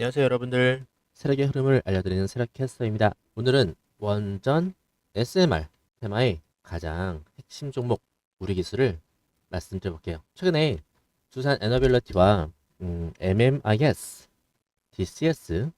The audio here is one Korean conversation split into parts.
안녕하세요 여러분들. 세력의 흐름을 알려드리는 세력캐스터입니다. 오늘은 원전 SMR 테마의 가장 핵심 종목 우리 기술을 말씀드려 볼게요. 최근에 두산 에너빌러티와 음, MMIS, DCS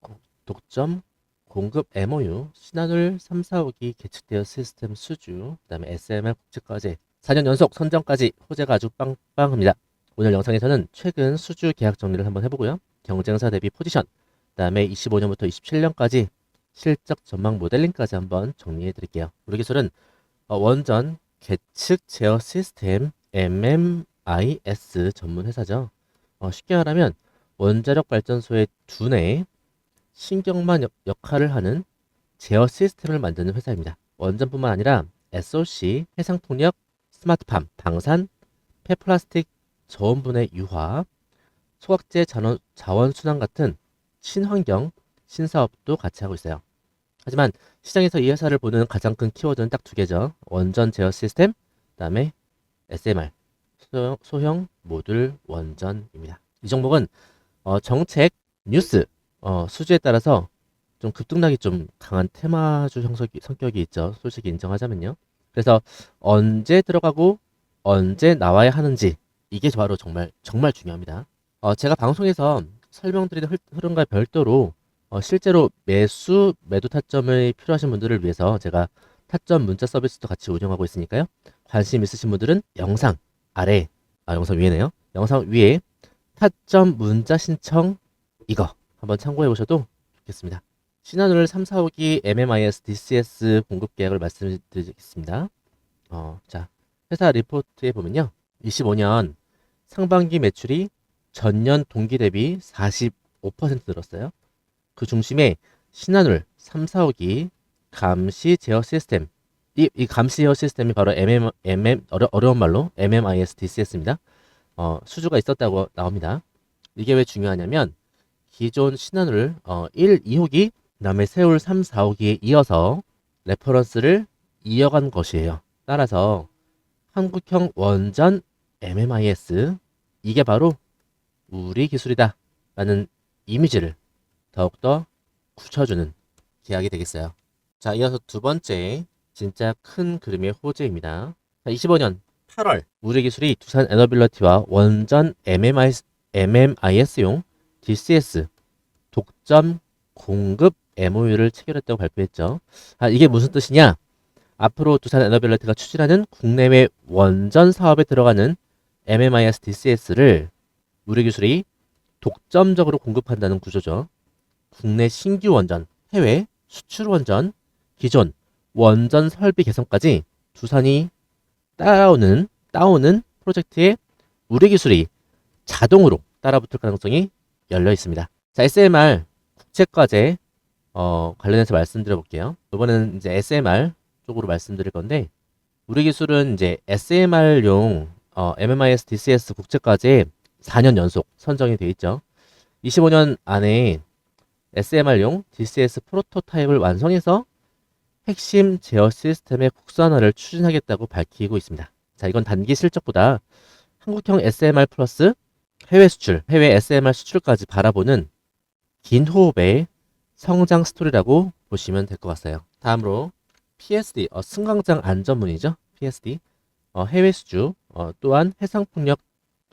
고- 독점 공급 MOU 신한울 3, 4호기 계측되어 시스템 수주 그 다음에 SMR 국제과제 4년 연속 선정까지 호재가 아주 빵빵합니다. 오늘 영상에서는 최근 수주 계약 정리를 한번 해보고요 경쟁사 대비 포지션, 그다음에 25년부터 27년까지 실적 전망 모델링까지 한번 정리해 드릴게요. 우리 기술은 어, 원전 계측 제어 시스템 MMIS 전문 회사죠. 어, 쉽게 말하면 원자력 발전소의 두뇌 신경만 역- 역할을 하는 제어 시스템을 만드는 회사입니다. 원전뿐만 아니라 SOC, 해상풍력, 스마트팜, 방산, 폐플라스틱 저온분해 유화, 소각제 자원, 자원 순환 같은 친환경 신사업도 같이 하고 있어요. 하지만 시장에서 이 회사를 보는 가장 큰 키워드는 딱 두 개죠. 원전 제어 시스템, 그다음에 SMR 소형, 소형 모듈 원전입니다. 이 종목은 어, 정책, 뉴스, 어, 수주에 따라서 좀 급등락이 좀 강한 테마주 형성이, 성격이 있죠. 솔직히 인정하자면요. 그래서 언제 들어가고 언제 나와야 하는지 이게 바로 정말 정말 중요합니다. 어, 제가 방송에서 설명드리는 흐- 흐름과 별도로 어, 실제로 매수, 매도 타점이 필요하신 분들을 위해서 제가 타점 문자 서비스도 같이 운영하고 있으니까요. 관심 있으신 분들은 영상 아래, 아, 영상 위에네요. 영상 위에 타점 문자 신청 이거 한번 참고해 보셔도 좋겠습니다. 신한울 3, 4호기 MMIS DCS 공급 계약을 말씀드리겠습니다. 어, 자, 회사 리포트에 보면요. 25년 상반기 매출이 전년 동기 대비 45% 늘었어요. 그 중심에 신한울 3, 4호기 감시 제어 시스템 이, 이 감시 제어 시스템이 바로 MM, MM 어려, 어려운 말로 MMIS DCS입니다. 어, 수주가 있었다고 나옵니다. 이게 왜 중요하냐면 기존 신한울 어, 1, 2호기 그다음에 세울 3, 4호기에 이어서 레퍼런스를 이어간 것이에요. 따라서 한국형 원전 MMIS 이게 바로 우리 기술이다 라는 이미지를 더욱더 굳혀주는 계약이 되겠어요. 자, 이어서 두 번째 진짜 큰 그림의 호재입니다. 자, 25년 8월 우리 기술이 두산 에너빌러티와 원전 MMIS, MMIS용 DCS 독점 공급 MOU를 체결했다고 발표했죠. 아, 이게 무슨 뜻이냐? 앞으로 두산 에너빌러티가 추진하는 국내외 원전 사업에 들어가는 MMIS DCS를 우리 기술이 독점적으로 공급한다는 구조죠. 국내 신규 원전, 해외 수출 원전, 기존 원전 설비 개선까지 두산이 따라오는 따오는 프로젝트에 우리 기술이 자동으로 따라붙을 가능성이 열려 있습니다. 자, SMR 국제과제 어, 관련해서 말씀드려 볼게요. 이번에는 이제 SMR 쪽으로 말씀드릴 건데 우리 기술은 이제 SMR용 어, MMIS DCS 국제과제 4년 연속 선정이 되어 있죠. 25년 안에 SMR용 DCS 프로토타입을 완성해서 핵심 제어 시스템의 국산화를 추진하겠다고 밝히고 있습니다. 자, 이건 단기 실적보다 한국형 SMR 플러스 해외 수출, 해외 SMR 수출까지 바라보는 긴 호흡의 성장 스토리라고 보시면 될 것 같아요. 다음으로 PSD, 어, 승강장 안전문이죠. PSD, 어, 해외 수주, 어, 또한 해상풍력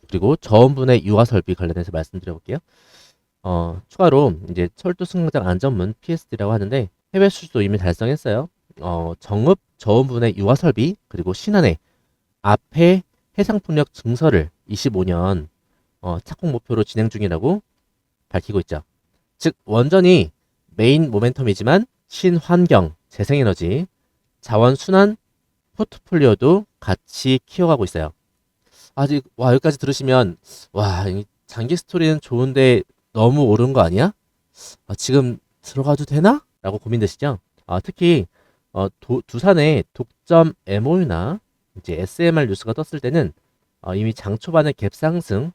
그리고 저온분해 유화 설비 관련해서 말씀드려 볼게요. 어, 추가로 이제 철도 승강장 안전문 PSD라고 하는데 해외 수주도 이미 달성했어요. 어, 정읍 저온분해 유화 설비 그리고 신안에 앞에 해상 풍력 증설을 25년 어, 착공 목표로 진행 중이라고 밝히고 있죠. 즉 원전이 메인 모멘텀이지만 신환경, 재생에너지, 자원 순환 포트폴리오도 같이 키워가고 있어요. 아직 와 여기까지 들으시면 와이 장기 스토리는 좋은데 너무 오른 거 아니야? 아, 지금 들어가도 되나? 라고 고민되시죠? 아, 특히 어, 도- 두산의 독점 MOU나 이제 SMR 뉴스가 떴을 때는 어, 이미 장 초반에 갭 상승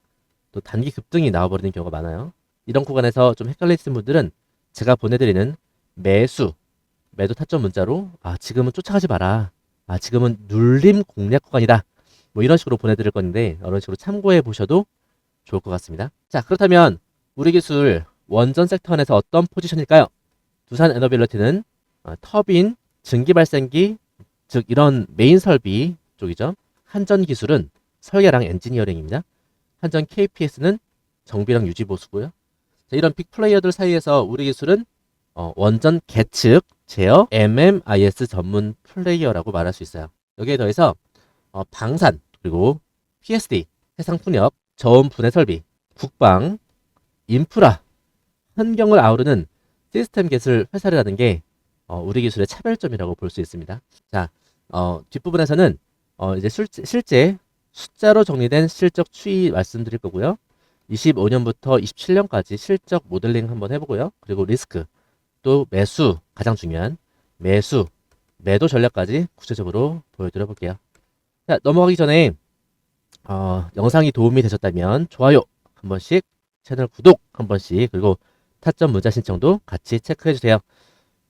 또 단기 급등이 나와버리는 경우가 많아요. 이런 구간에서 좀 헷갈리시는 분들은 제가 보내드리는 매수 매도 타점 문자로 아 지금은 쫓아가지 마라. 아 지금은 눌림 공략 구간이다. 뭐 이런 식으로 보내드릴 건데 이런 식으로 참고해 보셔도 좋을 것 같습니다. 자 그렇다면 우리 기술 원전 섹터 안에서 어떤 포지션일까요? 두산 에너빌리티는 어, 터빈, 증기 발생기, 즉 이런 메인 설비 쪽이죠. 한전 기술은 설계랑 엔지니어링입니다. 한전 KPS는 정비랑 유지 보수고요. 자, 이런 빅 플레이어들 사이에서 우리 기술은 어, 원전 계측, 제어, MMIS 전문 플레이어라고 말할 수 있어요. 여기에 더해서 어, 방산, 그리고 PSD, 해상 풍력, 저온 분해 설비, 국방, 인프라, 환경을 아우르는 시스템 기술 회사라는 게 어, 우리 기술의 차별점이라고 볼 수 있습니다. 자, 어, 뒷부분에서는 어, 이제 실제, 실제 숫자로 정리된 실적 추이 말씀드릴 거고요. 25년부터 27년까지 실적 모델링 한번 해보고요. 그리고 리스크, 또 매수, 가장 중요한 매수, 매도 전략까지 구체적으로 보여드려 볼게요. 자, 넘어가기 전에 어, 영상이 도움이 되셨다면 좋아요 한 번씩, 채널 구독 한 번씩, 그리고 타점 문자 신청도 같이 체크해 주세요.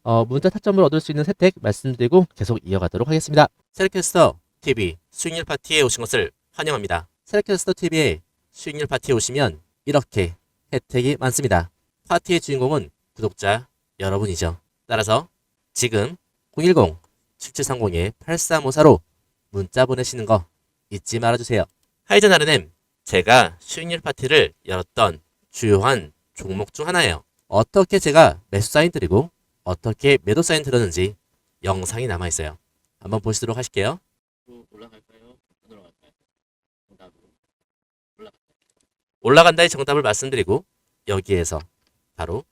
어, 문자 타점을 얻을 수 있는 혜택 말씀드리고 계속 이어가도록 하겠습니다. 셀캐스터 TV 수익률 파티에 오신 것을 환영합니다. 셀캐스터 TV에 수익률 파티에 오시면 이렇게 혜택이 많습니다. 파티의 주인공은 구독자 여러분이죠. 따라서 지금 010-7730-8354로 문자 보내시는 거 잊지 말아주세요. 하이젠 아르넴 제가 수익률 파티를 열었던 주요한 종목 중 하나예요. 어떻게 제가 매수 사인 드리고 어떻게 매도 사인 들었는지 영상이 남아 있어요. 한번 보시도록 하실게요. 올라갈까요? 올라간다. 올라간다의 정답을 말씀드리고 여기에서 바로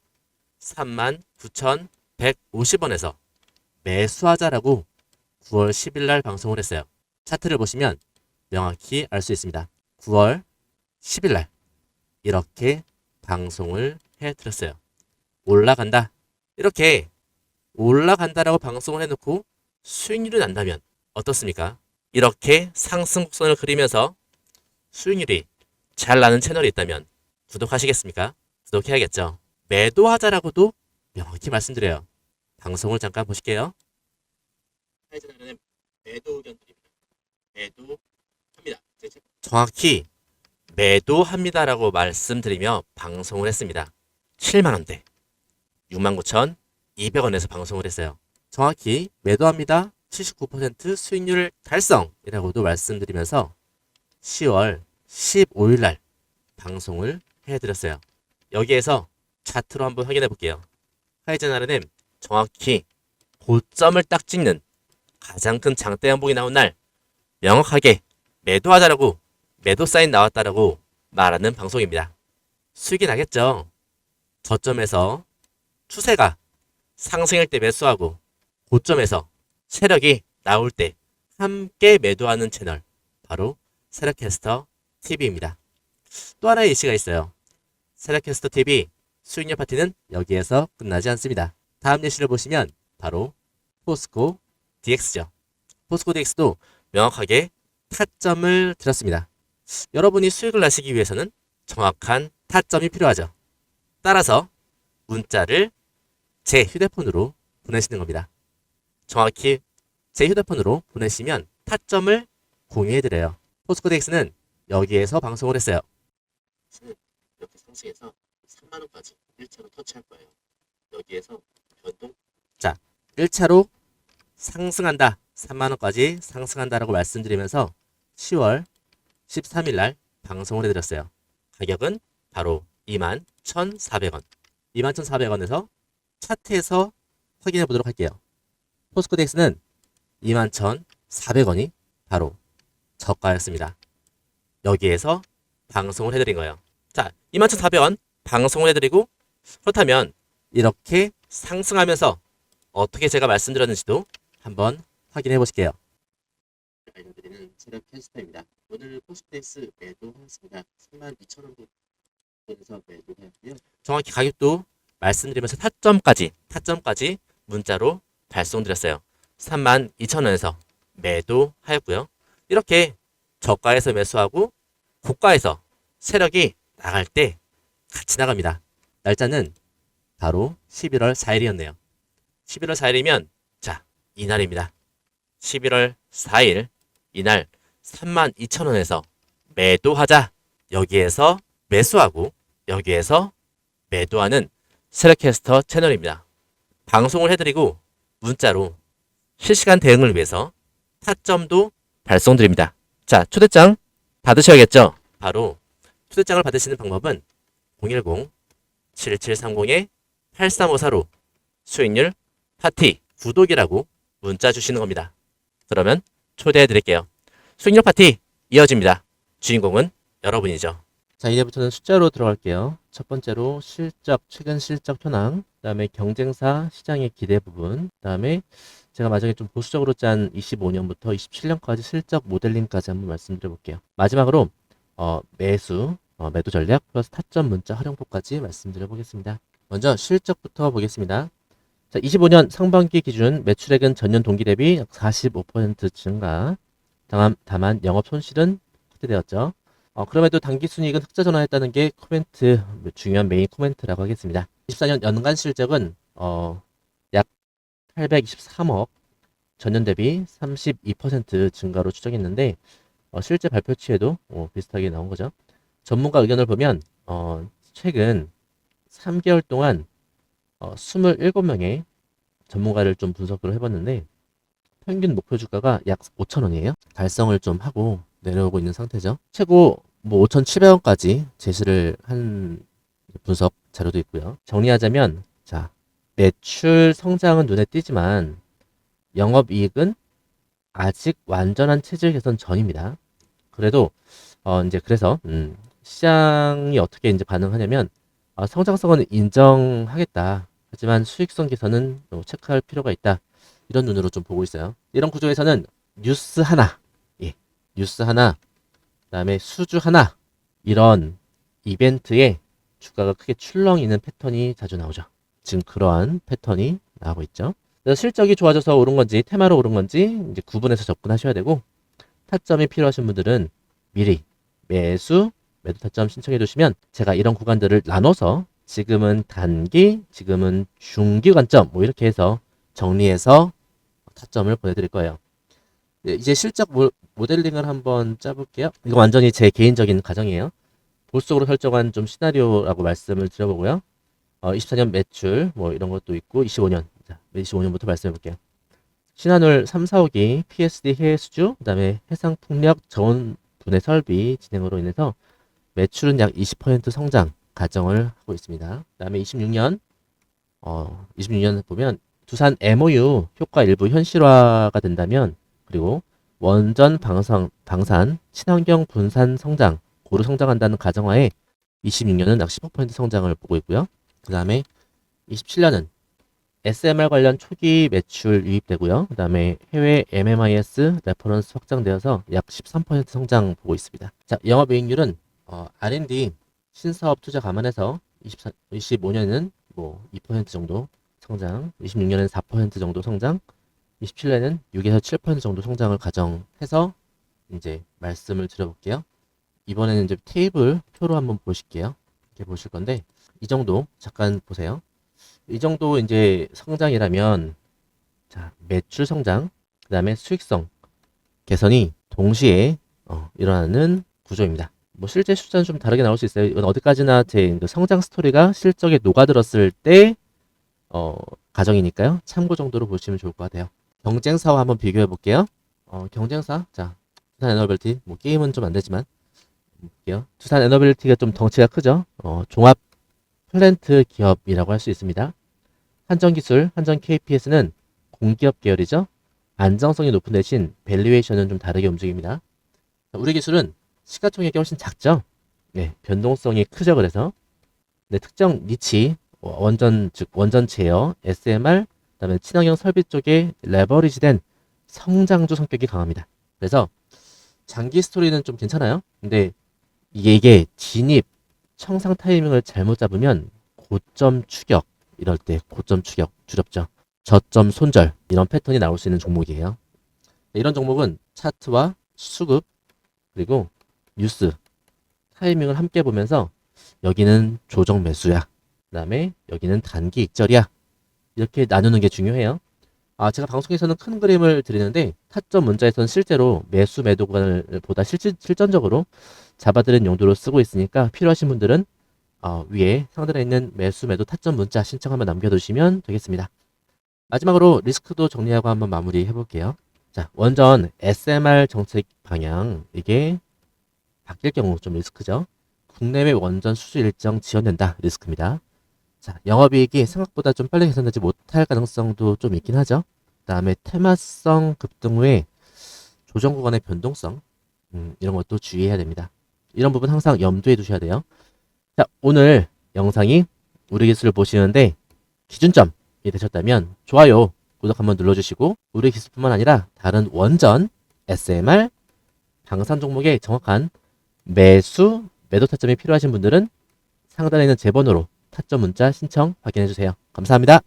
39,150원에서 매수하자라고 9월 10일 날 방송을 했어요. 차트를 보시면 명확히 알 수 있습니다. 9월 10일 날 이렇게 방송을 해 드렸어요. 올라간다. 이렇게 올라간다라고 방송을 해놓고 수익률이 난다면 어떻습니까? 이렇게 상승 곡선을 그리면서 수익률이 잘 나는 채널이 있다면 구독하시겠습니까? 구독해야겠죠. 매도하자라고도 명확히 말씀드려요. 방송을 잠깐 보실게요. 하이젠하는 매도 의견 드립니다. 매도합니다. 정확히 매도합니다라고 말씀드리며 방송을 했습니다. 7만원대 69,200원에서 방송을 했어요. 정확히 매도합니다. 79% 수익률 달성이라고도 말씀드리면서 10월 15일 날 방송을 해드렸어요. 여기에서 차트로 한번 확인해 볼게요. 하이젠 아르넴 정확히 고점을 딱 찍는 가장 큰 장대 양봉이 나온 날 명확하게 매도하자라고 매도 사인 나왔다라고 말하는 방송입니다. 수익이 나겠죠. 저점에서 추세가 상승일 때 매수하고 고점에서 세력이 나올 때 함께 매도하는 채널 바로 세력캐스터 TV입니다. 또 하나의 이슈가 있어요. 세력캐스터 TV 수익률 파티는 여기에서 끝나지 않습니다. 다음 예시를 보시면 바로 포스코 DX죠. 포스코 DX도 명확하게 타점을 들었습니다. 여러분이 수익을 나시기 위해서는 정확한 타점이 필요하죠. 따라서 문자를 제 휴대폰으로 보내시는 겁니다. 정확히 제 휴대폰으로 보내시면 타점을 공유해드려요. 포스코덱스는 여기에서 방송을 했어요. 이렇게 상승해서 3만원까지 1차로 터치할 거예요. 여기에서 변동. 자, 1차로 상승한다. 3만원까지 상승한다라고 말씀드리면서 10월 13일 날 방송을 해드렸어요. 가격은 바로 21,400원. 21,400원에서 차트에서 확인해 보도록 할게요. 포스코덱스는 21,400원이 바로 저가였습니다. 여기에서 방송을 해드린 거예요. 자, 21,400원 방송을 해드리고 그렇다면 이렇게 상승하면서 어떻게 제가 말씀드렸는지도 한번 확인해 보실게요. 알려드리는 체력 캐스터입니다. 오늘 포스트엑스 매도하였습니다. 32,000원 부분에서 매도하였고요. 정확히 가격도 말씀드리면서 타점까지 타점까지 문자로 발송드렸어요. 32,000원에서 매도하였고요. 이렇게 저가에서 매수하고 고가에서 세력이 나갈 때 같이 나갑니다. 날짜는 바로 11월 4일이었네요. 11월 4일이면 자 이날입니다. 11월 4일 이날 32,000원에서 매도하자 여기에서 매수하고 여기에서 매도하는 세력캐스터 채널입니다. 방송을 해드리고 문자로 실시간 대응을 위해서 타점도 발송드립니다. 자, 초대장 받으셔야겠죠? 바로 초대장을 받으시는 방법은 010-7730-8354로 수익률 파티 구독이라고 문자 주시는 겁니다. 그러면 초대해 드릴게요. 수익률 파티 이어집니다. 주인공은 여러분이죠. 자, 이제부터는 숫자로 들어갈게요. 첫 번째로 실적, 최근 실적 현황, 그 다음에 경쟁사, 시장의 기대 부분, 그 다음에 제가 마지막에 좀 보수적으로 짠 25년부터 27년까지 실적 모델링까지 한번 말씀드려 볼게요. 마지막으로 어, 매수, 어, 매도 전략 플러스 타점 문자 활용법까지 말씀드려 보겠습니다. 먼저 실적부터 보겠습니다. 자, 25년 상반기 기준 매출액은 전년 동기 대비 약45% 증가. 다만, 다만 영업 손실은 확대되었죠. 어, 그럼에도 단기 순이익은 흑자 전환했다는 게 코멘트 중요한 메인 코멘트라고 하겠습니다. 24년 연간 실적은 어, 약 823억 전년 대비 32% 증가로 추정했는데 어, 실제 발표치에도 어, 비슷하게 나온 거죠. 전문가 의견을 보면 어, 최근 3개월 동안 어, 27명의 전문가를 좀 분석을 해봤는데 평균 목표 주가가 약 5,000원이에요. 달성을 좀 하고 내려오고 있는 상태죠. 최고 뭐 5,700원까지 제시를 한 분석 자료도 있고요. 정리하자면 자 매출 성장은 눈에 띄지만 영업 이익은 아직 완전한 체질 개선 전입니다. 그래도 어 이제 그래서 음, 시장이 어떻게 이제 반응하냐면 어, 성장성은 인정하겠다. 하지만 수익성 개선은 또 체크할 필요가 있다. 이런 눈으로 좀 보고 있어요. 이런 구조에서는 뉴스 하나, 예, 뉴스 하나, 그다음에 수주 하나 이런 이벤트에 주가가 크게 출렁이는 패턴이 자주 나오죠. 지금 그러한 패턴이 나오고 있죠. 실적이 좋아져서 오른 건지 테마로 오른 건지 이제 구분해서 접근하셔야 되고 타점이 필요하신 분들은 미리 매수 매도 타점 신청해 주시면 제가 이런 구간들을 나눠서 지금은 단기, 지금은 중기 관점 뭐 이렇게 해서 정리해서 타점을 보내드릴 거예요. 네, 이제 실적 모, 모델링을 한번 짜볼게요. 이거 완전히 제 개인적인 가정이에요. 보수적으로 설정한 좀 시나리오라고 말씀을 드려보고요. 어, 24년 매출 뭐 이런 것도 있고 25년 자 25년부터 말씀해 볼게요. 신한울 3, 4호기 PSD 해외 수주 그다음에 해상 풍력 저온 분해 설비 진행으로 인해서 매출은 약 20% 성장 가정을 하고 있습니다. 그 다음에 26년 어 26년 보면 두산 MOU 효과 일부 현실화가 된다면 그리고 원전 방산 방산 친환경 분산 성장 고루 성장한다는 가정하에 26년은 약 15% 성장을 보고 있고요. 그 다음에 27년은 SMR 관련 초기 매출 유입되고요. 그 다음에 해외 MMIS 레퍼런스 확장되어서 약 13% 성장 보고 있습니다. 자, 영업이익률은 어, R&D 신사업 투자 감안해서 24, 25년에는 뭐2% 정도 성장, 26년에는 4% 정도 성장, 27년에는 6에서 7% 정도 성장을 가정해서 이제 말씀을 드려볼게요. 이번에는 이제 테이블 표로 한번 보실게요. 이렇게 보실 건데 이 정도 잠깐 보세요. 이 정도 이제 성장이라면 자 매출 성장 그 다음에 수익성 개선이 동시에 어, 일어나는 구조입니다. 뭐 실제 숫자는 좀 다르게 나올 수 있어요. 이건 어디까지나 제그 성장 스토리가 실적에 녹아들었을 때 어, 가정이니까요. 참고 정도로 보시면 좋을 것 같아요. 경쟁사와 한번 비교해 볼게요. 어, 경쟁사 자 두산 에너빌티 뭐 게임은 좀 안 되지만 볼게요. 두산 에너빌티가 좀 덩치가 크죠. 어, 종합 플랜트 기업이라고 할 수 있습니다. 한전기술, 한전 KPS는 공기업 계열이죠. 안정성이 높은 대신 밸류에이션은 좀 다르게 움직입니다. 우리 기술은 시가총액이 훨씬 작죠. 네, 변동성이 크죠. 그래서 네, 특정 니치, 원전 즉 원전 제어, SMR, 그다음에 친환경 설비 쪽에 레버리지된 성장주 성격이 강합니다. 그래서 장기 스토리는 좀 괜찮아요. 근데 이게, 진입 청상 타이밍을 잘못 잡으면 고점 추격 이럴 때 고점 추격 두렵죠. 저점 손절 이런 패턴이 나올 수 있는 종목이에요. 이런 종목은 차트와 수급 그리고 뉴스 타이밍을 함께 보면서 여기는 조정 매수야. 그 다음에 여기는 단기 익절이야. 이렇게 나누는 게 중요해요. 아, 제가 방송에서는 큰 그림을 드리는데 타점 문자에서는 실제로 매수 매도 구간을 보다 실, 실전적으로 잡아드는 용도로 쓰고 있으니까 필요하신 분들은 어, 위에 상단에 있는 매수 매도 타점 문자 신청 한번 남겨두시면 되겠습니다. 마지막으로 리스크도 정리하고 한번 마무리 해볼게요. 자, 원전 SMR 정책 방향 이게 바뀔 경우 좀 리스크죠. 국내외 원전 수주 일정 지연된다 리스크입니다. 자, 영업이익이 생각보다 좀 빨리 개선되지 못할 가능성도 좀 있긴 하죠. 그 다음에 테마성 급등 후에 조정 구간의 변동성 음, 이런 것도 주의해야 됩니다. 이런 부분 항상 염두에 두셔야 돼요. 자, 오늘 영상이 우리 기술을 보시는데 기준점이 되셨다면 좋아요, 구독 한번 눌러주시고 우리 기술뿐만 아니라 다른 원전, SMR, 방산 종목의 정확한 매수, 매도 타점이 필요하신 분들은 상단에 있는 제 번호로 타점 문자 신청 확인해 주세요. 감사합니다.